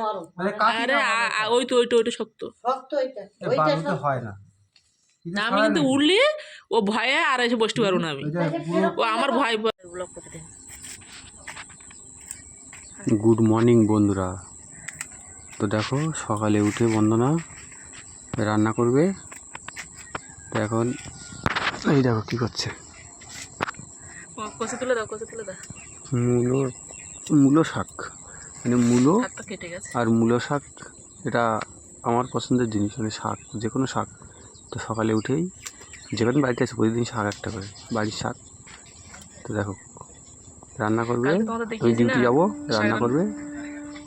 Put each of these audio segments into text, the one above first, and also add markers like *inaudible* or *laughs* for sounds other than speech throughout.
নরম মানে আরে ওই তো ওইটা ওইটা শক্ত। শক্ত ওইটা। ওইটা হয় না। আমি কিন্তু। উঠলে ও ভয়ে আর এসে বসতে পারব না আমি। ওই ও আমার ভয় ব্লক করে দেন। গুড মর্নিং বন্ধুরা। তো দেখো সকালে উঠে বন্দনা রান্না করবে। তো এখন এই দেখো কী করছে। দাও তুলে দাও। মূলো মূলো শাক। মানে মূলো আর মূলো শাক এটা আমার পছন্দের জিনিস মানে শাক যে কোনো শাক। তো সকালে উঠেই যে কোনো বাড়িতে আছে প্রতিদিন শাক একটা করে বাড়ির শাক। তো দেখো রান্না করবে আমি ডিউটি যাব রান্না করবে।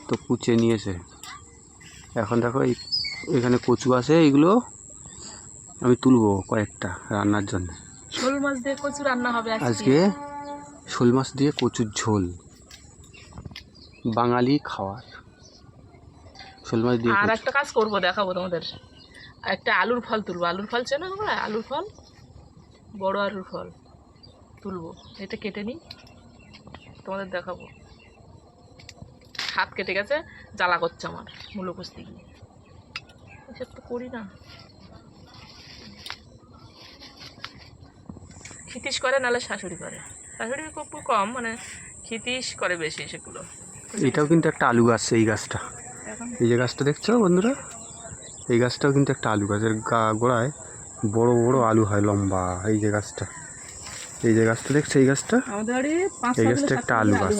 তো কুচে নিয়েছে। এখন দেখো এই এখানে কচু আছে এইগুলো আমি তুলবো কয়েকটা রান্নার জন্য। শোল মাছ দিয়ে কচু রান্না হবে আজকে। আজকে শোল মাছ দিয়ে কচুর ঝোল। বাঙালি খাওয়ার। শোল মাছ দিয়ে আর একটা কাজ করব দেখাবো তোমাদের। একটা আলুর ফল তুলবো। আলুর ফল চেনো তোমরা? আলুর ফল? বড় আলুর ফল তুলবো। এটা কেটে নিই। তোমাদের দেখাবো। হাত কেটে গেছে জ্বালা করছে আমার মূলো কষতে গিয়ে এসব তো করি না। খিতিস করে নাহলে শাশুড়ি করে। শাশুড়ি খুব খুব কম মানে খিতিস করে বেশি সেগুলো। এটাও কিন্তু একটা আলু গাছ এই গাছটা। এই যে গাছটা দেখছ বন্ধুরা? এই গাছটাও কিন্তু একটা আলু গাছের গা গোড়ায় বড় বড় আলু হয় লম্বা। এই যে গাছটা। এই যে গাছটা দেখছ এই গাছটা? এই গাছটা একটা আলু গাছ।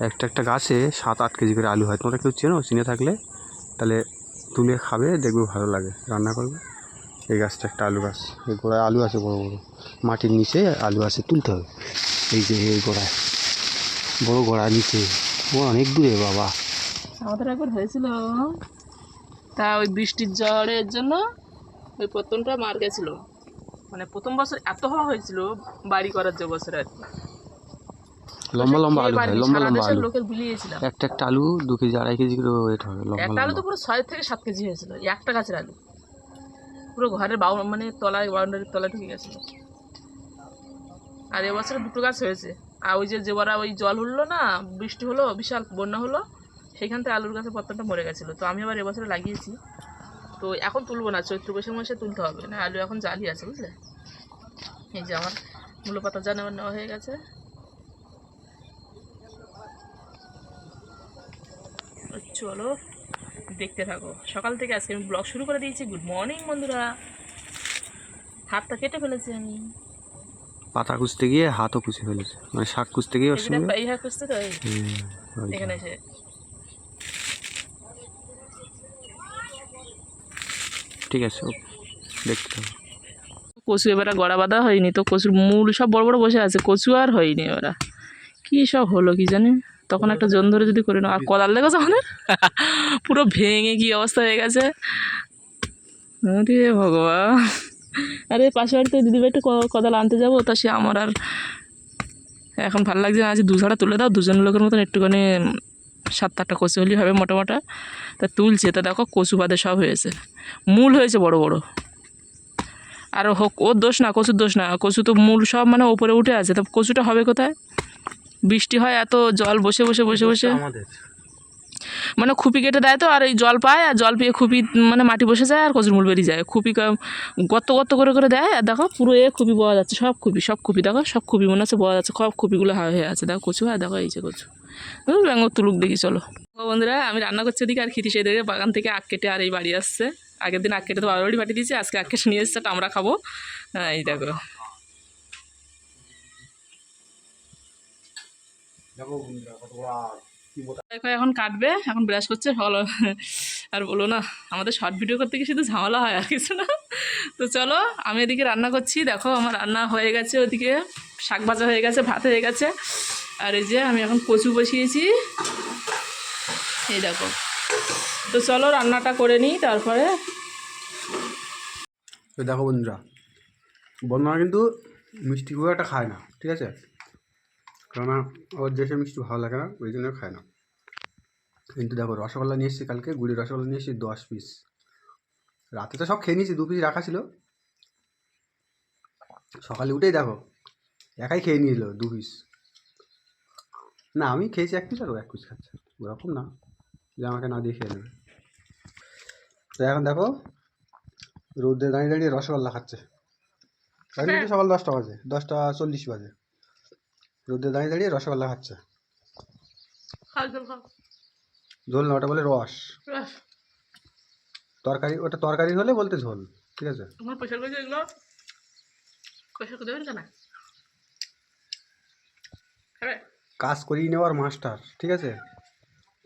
একটা একটা গাছে সাত আট কেজি করে আলু হয়। তোমরা কেউ চেনো? চিনে থাকলে তাহলে তুলে খাবে দেখবে ভালো লাগে। রান্না করবে। এই গাছটা একটা আলু গাছ। এই গোড়ায় আলু আছে বড় বড়। মাটির নিচে আলু আছে তুলতে হবে। এই যে এই গোড়ায়। বড় গোড়া নিচে। অনেক দূরে বাবা। আমাদের একবার হয়েছিল। তা ওই বৃষ্টির জন্য ওই মার গেছিল। মানে প্রথম বছর এত হওয়া হয়েছিল বাড়ি করার যে বছর আর কি। লম্বা লম্বা আলু হয় লম্বা লম্বা আলু। লোকের বিলিয়েছিলাম একটা একটা আলু দু কেজি আড়াই কেজি করে ওয়েট হবে লম্বা একটা আলু তো পুরো ছয় থেকে সাত কেজি হয়েছিল একটা গাছের আলু। পুরো ঘরের বাউ মানে তলায় বাউন্ডারির তলায় ঢুকে গেছিল। আর এবছরে দুটো গাছ হয়েছে। আর ওই যে যেবারা ওই জল উঠল না, বৃষ্টি হলো, বিশাল বন্যা হলো সেখান থেকে আলুর গাছের পত্তনটা মরে গেছিল। তো আমি আবার এবছরে লাগিয়েছি। তো এখন তুলবো না, চৈত্র বৈশাখ মাসে তুলতে হবে, না আলু এখন জালি আছে, বুঝলে? এই যে আমার মূলো পাতা যা নেওয়া নেওয়া হয়ে গেছে। চলো, দেখতে থাকো। সকাল থেকে আজকে আমি ব্লগ শুরু করে দিয়েছি। গুড মর্নিং বন্ধুরা। হাতটা কেটে ফেলেছি আমি। পাতা কুচতে গিয়ে হাতও কুচে ফেলেছে। মানে শাক কুচতে গিয়ে ওর সঙ্গে দেখো, এই হাত খুঁজতে তো এই, হুম, ওই যে। এখানে এসে। ঠিক আছে দেখতে হবে। কচু এবারে গড়া বাঁধা হয়নি তো কচুর মূল সব বড় বড় বসে আছে কচু আর হয়নি এবারে কি সব হলো কি জানি? তখন একটা জন ধরে যদি করি নাও। আর কোদাল দেখেছ আমাদের? পুরো ভেঙে কি অবস্থা হয়ে গেছে। ভগবান। আরে পাশে বাড়িতে দিদিভাই একটু কোদাল আনতে যাব, তা সে আমার আর এখন ভালো লাগছে না। আজ দু ঝাড়া তুলে দাও, দুজন লোকের মতন একটুখানি সাত আটটা কচু হলেই হবে মোটা মোটা তা তুলছে, তা দেখো কচু বাদে সব হয়েছে। মূল হয়েছে বড় বড়। আর হোক, ওর দোষ না, কচুর দোষ না। কচু তো মূল সব মানে ওপরে উঠে আছে। তো কচুটা হবে কোথায়? বৃষ্টি হয়, এত জল, বসে বসে বসে বসে। মানে খুপি কেটে দেয় তো, আর এই জল পায়, আর জল পেয়ে খুপি মানে মাটি বসে যায়, আর কচুর মূল বেরিয়ে যায়। খুপি গর্ত গর্ত করে করে দেয়, আর দেখো পুরো এ খুপি পাওয়া যাচ্ছে, সব খুপি সব খুপি, দেখো সব খুপি মনে হচ্ছে পাওয়া যাচ্ছে, সব খুপিগুলো হয়ে আছে, দেখো কচু, আর দেখো এই যে কচু। ব্যাঙ্গ তুলুক দেখি, চলো। বন্ধুরা, আমি রান্না করছি এদিকে আর খিটি সেই দিকে বাগান থেকে আখ কেটে, আর এই বাড়ি আসছে। আগের দিন আখ কেটে তো বাড়ি পাঠিয়ে দিয়েছি, আজকে আখ কেটে নিয়ে এসছে আমরা খাব। হ্যাঁ এই দেখো। দেখো বন্ধুরা, কত বড় এখন কাটবে? এখন ব্রাশ করছে ভালো আর বলো না আমাদের শর্ট ভিডিও করতে গিয়ে শুধু ঝামেলা হয় আর কিছু না। তো চলো আমি এদিকে রান্না করছি। দেখো আমার রান্না হয়ে গেছে ওদিকে শাক ভাজা হয়ে গেছে ভাত হয়ে গেছে। আর এই যে আমি এখন কচু বসিয়েছি। এই দেখো। তো চলো রান্নাটা করে নিই তারপরে দেখো বন্ধুরা বন্ধুরা কিন্তু মিষ্টি খুব একটা খায় না ঠিক আছে? কেননা ওর দেশে মিষ্টি ভালো লাগে না ওই জন্য খায় না। কিন্তু দেখো রসগোল্লা নিয়ে এসেছি কালকে গুড়ি রসগোল্লা নিয়ে এসেছি দশ পিস রাতে তো সব খেয়ে নিয়েছি দু পিস রাখা ছিল। সকালে উঠেই দেখো একাই খেয়ে নিয়েছিল দু পিস না আমি খেয়েছি এক পিস আর ও এক পিস খাচ্ছে। ওরকম না যে আমাকে না দিয়ে খেয়ে নেবে। তো এখন দেখো রোদে দাঁড়িয়ে দাঁড়িয়ে রসগোল্লা খাচ্ছে। এখন সকাল দশটা বাজে দশটা চল্লিশ বাজে। রোদে দাঁড়িয়ে দাঁড়িয়ে রসগোল্লা খাচ্ছে। ঝোল না ওটা বলে রস। রস। তরকারি ওটা তরকারি হলে বলতে ঝোল ঠিক আছে? এগুলো দেবেন কেন? কাজ করিয়ে নেওয়ার মাস্টার ঠিক আছে?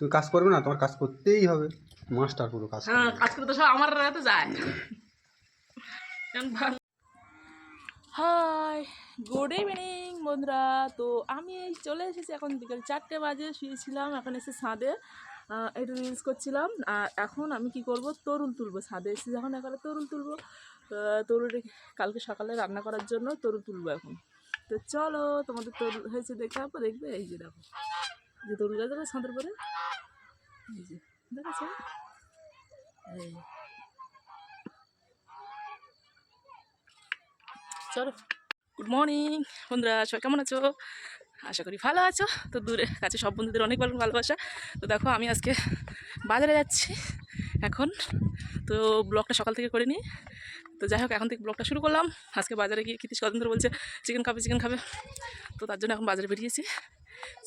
তুমি কাজ করবে না তোমার কাজ করতেই হবে। মাস্টার পুরো কাজ হ্যাঁ করবে। কাজ করে তো সব আমার রাতে যায়। Hi good evening. বন্ধুরা। তো আমি চলে এসেছি এখন বিকেল চারটে বাজে, শুয়েছিলাম এখন এসে ছাদে একটু রিলস করছিলাম। আর এখন আমি কি করব? তরুল তুলবো ছাদে। এসে যখন এখানে তরুল তুলবো তরুল কালকে সকালে রান্না করার জন্য তরুল তুলবো এখন। তো চলো, তোমাদের তরুল হয়েছে দেখাবো দেখবে। এই যে দেখো যে তরুল গাছ দেখো ছাদের পরে এই যে, দেখেছ? চলো। গুড মর্নিং বন্ধুরা, সবাই কেমন আছো? আশা করি ভালো আছো। তো দূরে, কাছে সব বন্ধুদের অনেক ভালো ভালোবাসা। তো দেখো, আমি আজকে বাজারে যাচ্ছি এখন। তো ব্লগটা সকাল থেকে করে নিই তো যাই হোক, এখন থেকে ব্লগটা শুরু করলাম। আজকে বাজারে গিয়ে কৃতিশ কদিন ধরে বলছে, চিকেন খাবে চিকেন খাবে। তো তার জন্য এখন বাজারে বেরিয়েছি।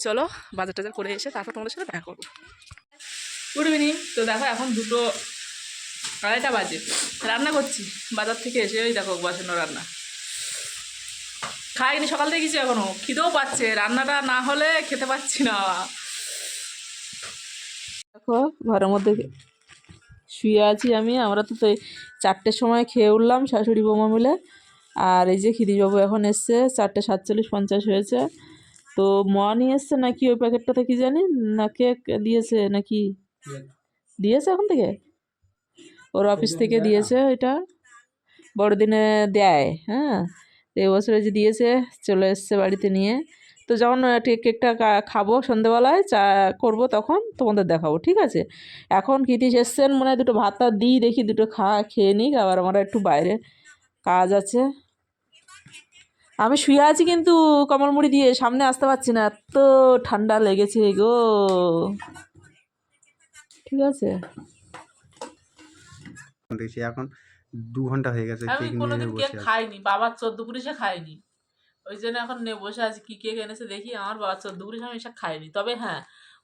চলো বাজার টাজার করে এসে তারপর তোমাদের সাথে দেখা করব। গুড ইভিনিং তো দেখো, এখন দুটো আড়াইটা বাজে। রান্না করছি। বাজার থেকে এসে ওই দেখো বসানো রান্না। খাইনি, সকাল থেকে কিছু এখনও। খিদেও পাচ্ছে, রান্নাটা না হলে খেতে পাচ্ছি না। দেখো, ঘরের মধ্যে শুয়ে আছি আমি। আমরা তো তো চারটের সময় খেয়ে উঠলাম, শাশুড়ি বৌমা মিলে। আর এই যে খিদিবাবু এখন এসছে, চারটে সাতচল্লিশ পঞ্চাশ হয়েছে। তো মা নিয়ে এসছে নাকি ওই প্যাকেটটাতে কি জানি? না কেক দিয়েছে নাকি? দিয়েছে এখন থেকে? ওর অফিস থেকে দিয়েছে এটা। বড়দিনে দেয় হ্যাঁ। তো এবছরে যে দিয়েছে, চলে এসছে বাড়িতে নিয়ে। তো যখন কেকটা খাব সন্ধেবেলায়, চা করব তখন তোমাদের দেখাবো, ঠিক আছে? এখন কৃতিশ এসছেন, মনে হয় দুটো ভাত টাত দিই, দেখি দুটো খা, খেয়ে নিক, আবার আমার একটু বাইরে কাজ আছে। আমি শুয়ে আছি কিন্তু কমলমুড়ি দিয়ে, সামনে আসতে পারছি না, এত ঠান্ডা লেগেছে গো। ঠিক আছে? এখন দু ঘণ্টা হয়ে গেছে আমি কেক কোনোদিন নিয়ে কেক বসে আছে। খাইনি বাবার চোদ্দ পুলিশে খাইনি। ওই জন্য এখন নে বসে আছি কি কেক এনেছে দেখি আমার বাবার চোদ্দ পুলিশ আমি এসব খাইনি। তবে হ্যাঁ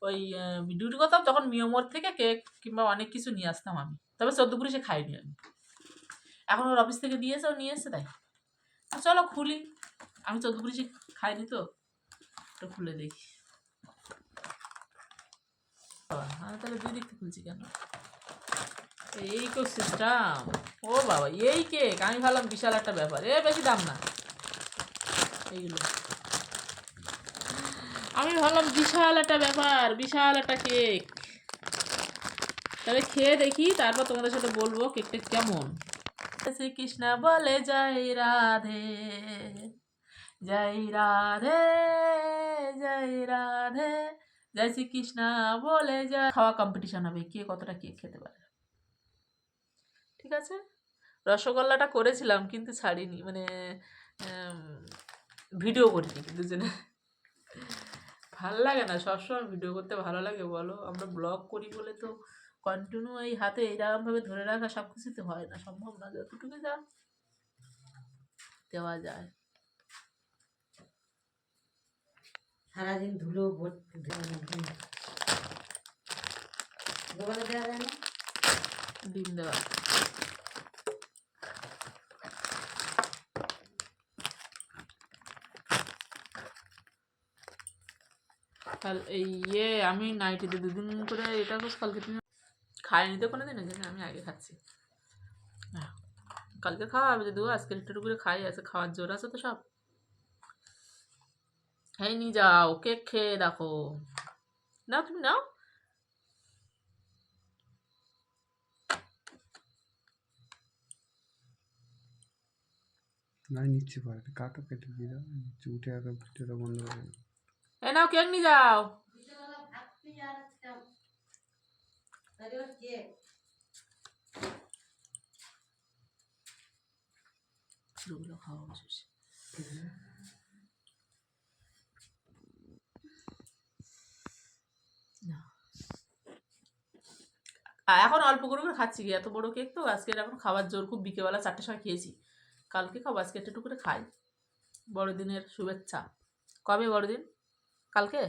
ওই ডিউটি করতাম তখন মিয়মোর থেকে কেক কিংবা অনেক কিছু নিয়ে আসতাম আমি। তবে চোদ্দ পুলিশে খাইনি আমি। এখন ওর অফিস থেকে দিয়েছে ও নিয়ে এসছে তাই। চলো খুলি। আমি চোদ্দ পুলিশে খাইনি তো একটু খুলে দেখি। আমি তাহলে দুই দিক থেকে খুলছি কেন? এই তো সিস্টেম ও বাবা, এই কেক আমি ভাবলাম বিশাল একটা ব্যাপার। এ বেশি দাম না। এইগুলো। আমি ভাবলাম বিশাল একটা ব্যাপার, বিশাল একটা কেক তবে খেয়ে দেখি, তারপর তোমাদের সাথে বলব কেকটা কেমন। শ্রীকৃষ্ণ বলে, জয় রাধে জয় রাধে জয় রাধে। জয় শ্রীকৃষ্ণ বলে, জয় খাওয়া কম্পিটিশন হবে, কে কতটা কেক খেতে পারে। ঠিক আছে? রসগোল্লাটা করেছিলাম কিন্তু ছাড়িনি মানে ভিডিও করিনি কিন্তু জেনে ভালো লাগে না, সবসময় ভিডিও করতে ভালো লাগে, বলো। আমরা ব্লগ করি বলে তো কন্টিনিউ এই হাতে এইরকমভাবে ধরে রাখা সব কিছুতে হয় না, সম্ভব না যতটুকু যা দেওয়া যায়। সারাদিন ধুলো ভর্তি। দেওয়া যায় না? ডিম দেওয়া কাল, এই ইয়ে আমি নাইটিতে দুদিন করে এটা করছি কালকে তুমি খাইনি তো কোনো দিন আমি আগে খাচ্ছি। কালকে খাওয়া হবে যদি আজকে একটু করে খাই আছে খাওয়ার জোর আছে তো সব। হ্যাঁ নিয়ে যাও, কেক খেয়ে দেখো। নাও, তুমি নাও। না নিচ্ছি পরে। কাটো কেটে দিয়ে দাও? উঠে ভিডিওটা বন্ধ করে এ নাও কেক নিয়ে যাও। খাওয়া এখন অল্প করে করে খাচ্ছি কি? এত বড় কেক তো? আজকে এখন খাবার জোর খুব বিকেবেলা চারটের সময় খেয়েছি। কালকে খাব আজকে একটু করে খাই। বড়দিনের শুভেচ্ছা। কবে বড়দিন? কালকে?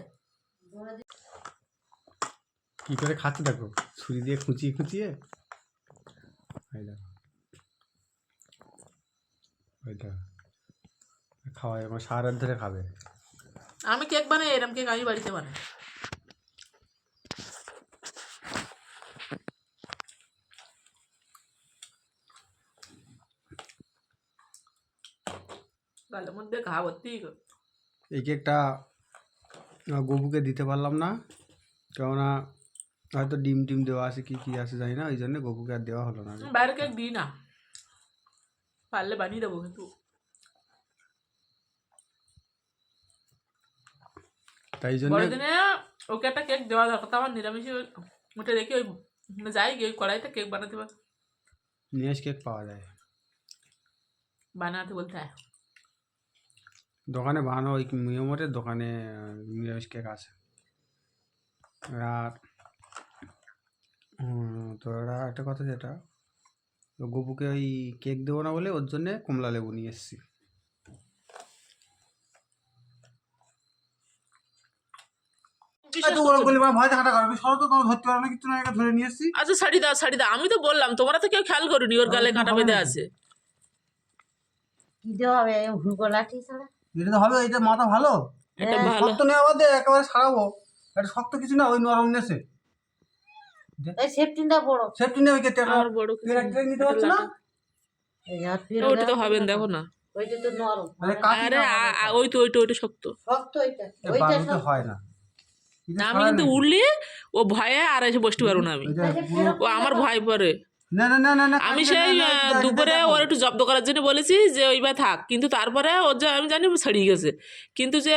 কী করে খাচ্ছে দেখো ছুরি দিয়ে খুঁচিয়ে খুঁচিয়ে। খাওয়াই আমার সারা ধরে খাবে। আমি কেক বানাই এরম কেক আমি বাড়িতে বানাই। গালের মধ্যে ঘা ভর্তি এই কেকটা গবুকে দিতে পারলাম না কেননা হয়তো ডিম টিম দেওয়া আছে কি কি আছে জানি না ওই জন্য গবুকে আর দেওয়া হলো না। বাইরে কেক দিই না। পারলে বানিয়ে দেবো কিন্তু। তাই জন্য বড়দিনে ওকে একটা কেক দেওয়া দরকার তো আমার নিরামিষ ওটা রেখে ওই যাই গিয়ে কড়াইতে কেক বানাতে পার। নিয়েস কেক পাওয়া যায়। বানাতে বলতে দোকানে বানানো ওই মিয়মরের দোকানে নিরামিষ কেক আছে। আর উম, তো ওরা একটা কথা যেটা তো গপুকে ওই কেক দেবো না বলে ওর জন্যে কমলা লেবু নিয়ে এসেছি। আচ্ছা শাড়ি দাও শাড়ি দাও। আমি তো বললাম তোমরা তো কেউ খেয়াল করনি ওর গালে কাঁটা বেঁধে আছে। কি দেওয়া হবে? ভুগো লাঠি ছাড়া? এটা তো হবে এটা মাথা ভালো। এটা হ্যাঁ, ভালো। শক্ত নেওয়া বাদে একেবারে সারাবো এটা শক্ত কিছু না ওই নরম নেছে। এই সেফটিনটা বড়। সেফটি নেই ওই কেকটা আর বড় কিছু নিতে পারছ না? এই আর ফিরে ওটা তো হবে দেখো না। ওইটা তো নরম। আরে কাটি আরে আ- আ- ওই তো ওইটা ওইটা শক্ত। শক্ত ওইটা। ওইটা বালুতে হয় না। আমি কিন্তু। উঠলি ও ভয়ে আর এসে বসতে পারব না আমি। পুরো- ও আমার ভয় পরে না না না না না আমি সেই দুপুরে। ওর একটু জব্দ করার জন্য বলেছি যে ওইবার থাক। কিন্তু তারপরে ওর যে আমি জানি ছাড়িয়ে গেছে। কিন্তু যে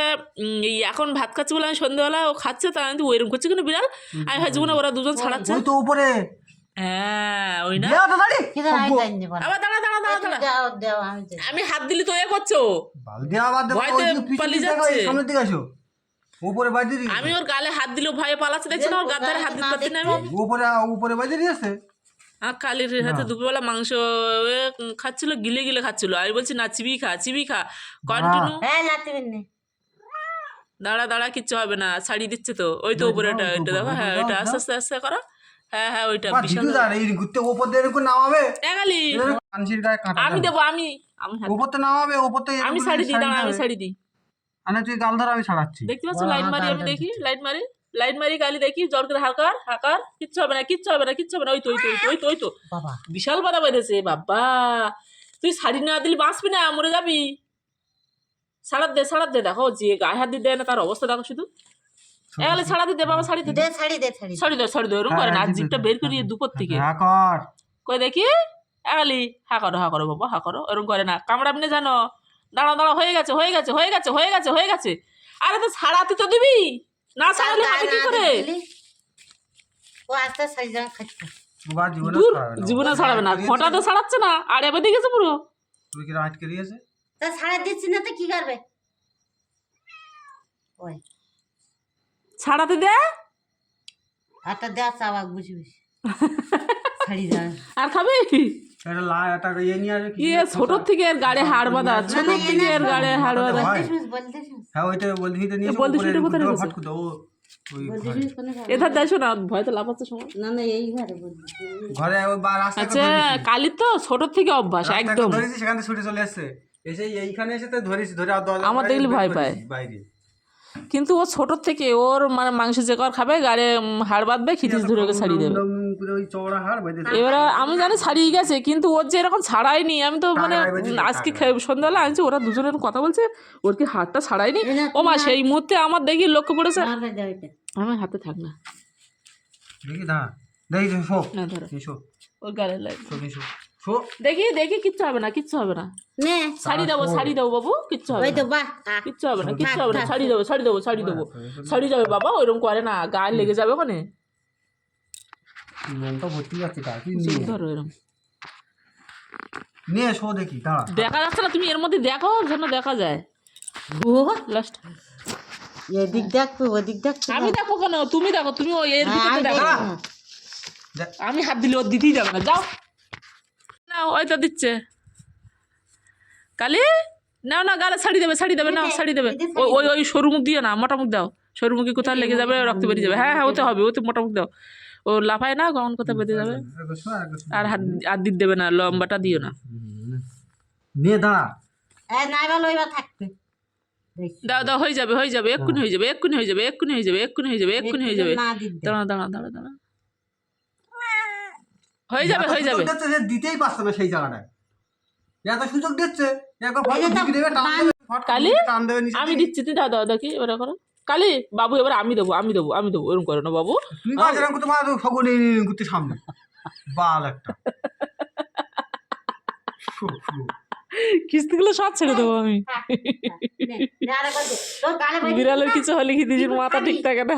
এখন ভাত খাচ্ছে বলে আমি সন্ধ্যেবেলা ও খাচ্ছে তা আমি ওইরকম করছে কিন্তু বিড়াল? আমি ভাবছি মনে ওরা দুজন ছাড়াচ্ছে। তো উপরে। হ্যাঁ ওই না? আবার দাঁড়া দাঁড়া দাঁড়া দাঁড়া। আমি হাত দিলি তো এ করছ। পালিয়ে যাচ্ছে। সামনের দিকে আসো। উপরে বাজি আমি ওর গালে হাত দিলেও ভয়ে পালাচ্ছে দেখছি না? ওর গার ধারে হাত দিতে পারছি না আমি। উপরে উপরে বাজি দিয়েছে। আর কালির হাতে দুপুরবেলা মাংস খাচ্ছিল গিলে গিলে খাচ্ছিল। আমি বলছি না চিবি খা চিবি খা। কন্টিনিউ হ্যাঁ দাঁড়া দাঁড়া কিচ্ছু হবে না ছাড়িয়ে দিচ্ছে তো। ওই তো উপরে ওটা ওইটা দেখো হ্যাঁ ওইটা আস্তে আস্তে আস্তে করো। হ্যাঁ হ্যাঁ ওইটা বিশাল ঘুরতে উপর দিয়ে এরকম নামাবে? এগালি আমি দেবে। আমি আমি হাত- উপর তো নামাবে উপর তো আমি শাড়ি দিই দাঁড়া আমি। শাড়ি দিই। আনে তুই গাল ধর আমি ছাড়াচ্ছি। দেখতে পাচ্ছ লাইট মারি আমি দেখি লাইট মারি। লাইট মারি কালি দেখি জল করে হাকার হাকার কিচ্ছু হবে না কিচ্ছু হবে না কিচ্ছু হবে না। ওই তো ওই তো ওই তো, ওই তো বিশাল বাধা বেঁধেছে বাবা। তুই শাড়ি না দিলে বাঁচবি না মরে যাবি। সাড়াত দে সাড়াত দে দেখো যে গায়ে হাত দিয়ে দেয় না তার অবস্থা দেখো শুধু। এগালে ছাড়া দিতে বাবা শাড়ি দিতে শাড়ি দে শাড়ি দে। শাড়ি দে ওরকম করে না জিপটা বের করিয়ে দুপুর থেকে। কই দেখি? এগালি হা করো হা করো বাবা হা করো ওরকম করে না। কামড়াবি না জানো? দাঁড়া দাঁড়া হয়ে গেছে হয়ে গেছে হয়ে গেছে হয়ে গেছে হয়ে গেছে। আরে তো ছাড়াতে তো দিবি? না ছাড়ালে হবে কি করে? ও আস্তে শাড়ি খাচ্ছে বা জীবনে ছাড়াবে না। জীবনে ছাড়াবে না। আটকে তো। ছাড়াচ্ছে না। আর এবার দেখেছে পুরো। তুই কি আটকে দিয়েছে তা শাড়ি দিচ্ছি না তো কি করবে? ওই। ছাড়াতে দে। হাতটা দেওয়া চাওয়া বুঝবি শাড়ি *laughs* দেওয়া আর খাবি? এটা লা এটা ইয়ে নিয়ে আসবে ইয়ে ছোটোর থেকে এর গাড়ে হাড় বাঁধা ছোটোর থেকে এর গাড়ে হাড় বাঁধা হয়। শুনিস বলতে শুনিস ওইটা বলদি হিতে নিয়ে এ বলদি কোথায় দেওয়া রেখেছে? ও ওই বলতে ঘরে। শুনিস কোনো ঘরে? এধার দেখছ না ভয় তো লাফাচ্ছে সময় না না এই ঘরে ঘরে ওই রাস্তা আচ্ছা কালির তো ছোটোর থেকে অভ্যাস একদম ধরেছি সেখান থেকে ছুটে চলে আসছে এসে এইখানে এসে তো ধরেছি ধরে আর দরজা আমার দেখলে ভয় পায়। বাইরে কিন্তু ও ছোটোর থেকে ওর মানে মাংস যে কর খাবে গাড়ে হাড় বাঁধবে খিটিস ধরে ওকে ছাড়িয়ে দেবে করে ওই চওড়া হাড় বেঁধে এবারে আমি জানি ছাড়িয়ে গেছে কিন্তু ওর যে এরকম ছাড়ায়নি আমি তো মানে আজকে। সন্ধ্যাবেলা আনছি ওরা দুজনে কথা বলছে ওর কি হাতটা ছাড়ায়নি? ও মা সেই মুহূর্তে আমার দেখি লক্ষ্য পড়েছে। আমার হাতে থাক না। দেখি দেখি শো। না ধরো। ওর গালে লাগে দেখি দেখি কিচ্ছু হবে না কিচ্ছু হবে না। নে। শাড়ি দেবো শাড়ি দেবো বাবু কিচ্ছু হবে না। কিচ্ছু হবে না কিচ্ছু হবে না শাড়ি দেবো শাড়ি দেবো শাড়ি দেবো। শাড়ি যাবে বাবা ওইরকম করে না গায়ে লেগে যাবে ওখানে। মনটা ভর্তি যাচ্ছে তার কি নিয়ে? ধরো এরকম নিয়ে শো দেখি দাঁড়া। দেখা যাচ্ছে না তুমি এর মধ্যে দেখো যেন দেখা যায়। ও লাস্ট এদিক ওদিক আমি দেখো কেন? তুমি দেখো তুমি ওই এর হ্যাঁ, ভিতরে দেখো। আমি হাত দিলে ওর দিতেই যাবে না যাও। না ওই তো দিচ্ছে। কালি নাও না গালে শাড়ি দেবে শাড়ি দেবে না শাড়ি দেবে। ওই ওই ওই সরু মুখ দিও না মোটা মুখ দাও। সরু মুখে কোথায় লেগে যাবে রক্ত বেরিয়ে যাবে। হ্যাঁ হ্যাঁ ওতে হবে ওতে মোটা মুখ দাও। ও লাফায় না কখন কোথায় বেঁধে যাবে? আর হাত হাত দিতে দেবে না লম্বাটা দিও না। নিয়ে দাঁড়া। দাও দাও হয়ে যাবে হয়ে যাবে এক্ষুনি হয়ে যাবে এক্ষুনি হয়ে যাবে এক্ষুনি হয়ে যাবে এক্ষুনি হয়ে যাবে এক্ষুনি হয়ে যাবে। দাঁড়া দাঁড়া দাঁড়া দাঁড়া হয়ে যাবে হয়ে যাবে। দিতেই পারছে না সেই জায়গাটায়। এত সুযোগ দিচ্ছে আমি দিচ্ছি তুই দাও দাও দেখি এবার করো। কালি বাবু এবার আমি দেবো আমি দেবো আমি দেবো এরকম করে না বাবু। তুমি কাজ এরকম করতে সামনে। বাল একটা। ফু, ফু। কিস্তিগুলো সব ছেড়ে দেবো আমি। বিড়ালের কিছু হলে কি দিদির মাথা ঠিক থাকে না?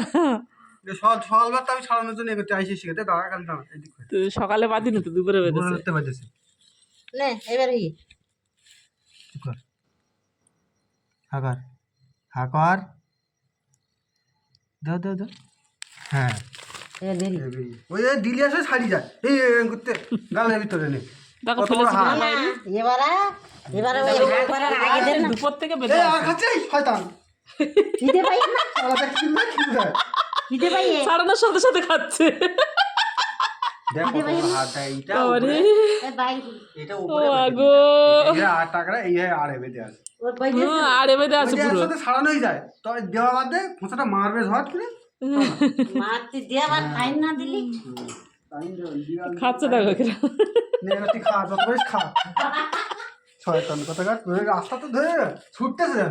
সকাল বাদি না তো দুপুরে বেঁধেছে। পারতেছি এবার হাকার হাকার দাও দাও দাও। হ্যাঁ। এবার ওই যে দিলি আসে ছাড়ি যায় এই এই করতে গালের ভিতরে নে। দেখো ফেলেছি। এবারে এবারে ওই ভাগ আগে দেন দুপুর থেকে এই শয়তান। খিদে পাই? না খিদে পাই সাথে সাথে খাচ্ছে। সারানোই যায়। তো দেওয়া বাদে খোঁচাটা মারবে ঝট করে। মারতে দিয়ে আবার ফাইন না দিলি। খাচ্ছে দেখো তুই খা যত পারিস খা। শয়তান কথা রাস্তা তো ধরে ছুটতেছে